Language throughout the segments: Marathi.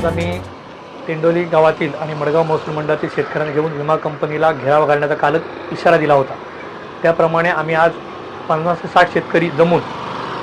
आज आम्ही तेंडोली गावातील आणि मडगाव महसूल मंडळातील शेतकऱ्यांना घेऊन विमा कंपनीला घेराव घालण्याचा कालच इशारा दिला होता. त्याप्रमाणे आम्ही आज पन्नास ते साठ शेतकरी जमून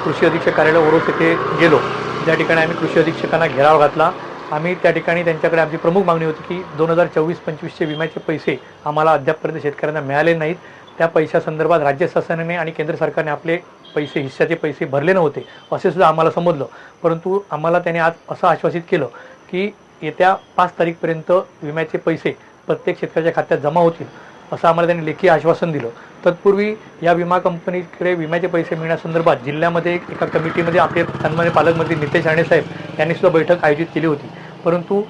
कृषी अधीक्षक कार्यालय ओरोस येथे गेलो. त्या ठिकाणी आम्ही कृषी अधीक्षकांना घेराव घातला. आम्ही त्या ठिकाणी त्यांच्याकडे आमची प्रमुख मागणी होती की दोन हजार चोवीस पंचवीसचे विम्याचे पैसे आम्हाला अद्यापपर्यंत शेतकऱ्यांना मिळाले नाहीत. त्या पैशासंदर्भात राज्य शासनाने आणि केंद्र सरकारने आपले पैसे हिश्श्याचे पैसे भरले नव्हते असे सुद्धा आम्हाला समजलं. परंतु आम्हाला त्याने आज असं आश्वासित केलं की येत्या पाच तारीखपर्यंत विम्याचे पैसे प्रत्येक शेतकऱ्याच्या खात्यात जमा होतील असं आम्हाला त्यांनी लेखी आश्वासन दिलं. तत्पूर्वी या विमा कंपनीकडे विम्याचे पैसे मिळण्यासंदर्भात जिल्ह्यामध्ये एका कमिटीमध्ये आपले सन्मान्य पालकमंत्री नितेश राणे साहेब यांनी सुद्धा बैठक आयोजित केली होती. परंतु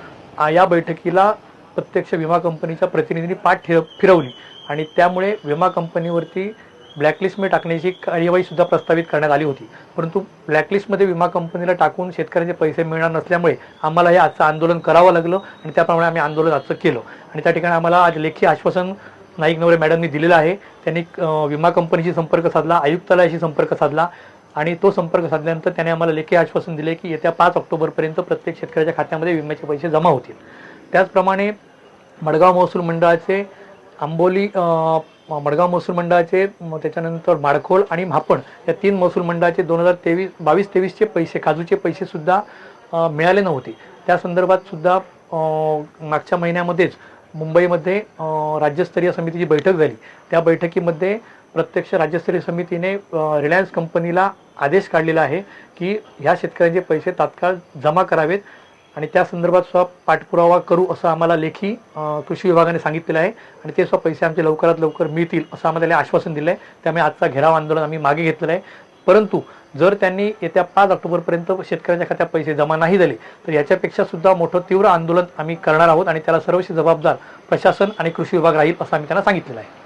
या बैठकीला प्रत्यक्ष विमा कंपनीच्या प्रतिनिधींनी पाठ ठेव फिरवली आणि त्यामुळे विमा कंपनीवरती ब्लॅकलिस्टमध्ये टाकण्याची कार्यवाहीसुद्धा प्रस्तावित करण्यात आली होती. परंतु ब्लॅकलिस्टमध्ये विमा कंपनीला टाकून शेतकऱ्यांचे पैसे मिळणार नसल्यामुळे आम्हाला हे आजचं आंदोलन करावं लागलं आणि त्याप्रमाणे आम्ही आंदोलन आजचं केलं. आणि त्या ठिकाणी आम्हाला आज लेखी आश्वासन नाईक नवरे मॅडमनी दिलेलं आहे. त्यांनी विमा कंपनीशी संपर्क साधला आयुक्तालयाशी संपर्क साधला आणि तो संपर्क साधल्यानंतर त्याने आम्हाला लेखी आश्वासन दिले की येत्या पाच ऑक्टोबरपर्यंत प्रत्येक शेतकऱ्याच्या खात्यामध्ये विम्याचे पैसे जमा होतील. त्याचप्रमाणे मडगाव महसूल मंडळाचे आंबोली मडगाव महसूल मंडळाचे त्याच्यानंतर माडखोल आणि म्हापण या तीन महसूल मंडळाचे दोन हजार तेवीस बावीस तेवीसचे पैसे काजूचे पैसेसुद्धा मिळाले नव्हते. त्या संदर्भातसुद्धा मागच्या महिन्यामध्येच मुंबईमध्ये राज्यस्तरीय समितीची बैठक झाली. त्या बैठकीमध्ये प्रत्यक्ष राज्यस्तरीय समितीने रिलायन्स कंपनीला आदेश काढलेला आहे की ह्या शेतकऱ्यांचे पैसे तात्काळ जमा करावेत. आणि त्या संदर्भात सुद्धा पाठपुरावा करू असं आम्हाला लेखी कृषी विभागाने सांगितलेलं आहे. आणि ते सुद्धा पैसे आमचे लवकरात लवकर मिळतील असं आम्हाला त्याला आश्वासन दिलं आहे त्यामुळे आजचा घेराव आंदोलन आम्ही मागे घेतलेलं आहे. परंतु जर त्यांनी येत्या पाच ऑक्टोबरपर्यंत शेतकऱ्यांच्या खात्यात पैसे जमा नाही झाले तर याच्यापेक्षा सुद्धा मोठं तीव्र आंदोलन आम्ही करणार आहोत आणि त्याला सर्वशी जबाबदार प्रशासन आणि कृषी विभाग राहील असं आम्ही त्यांना सांगितलेलं आहे.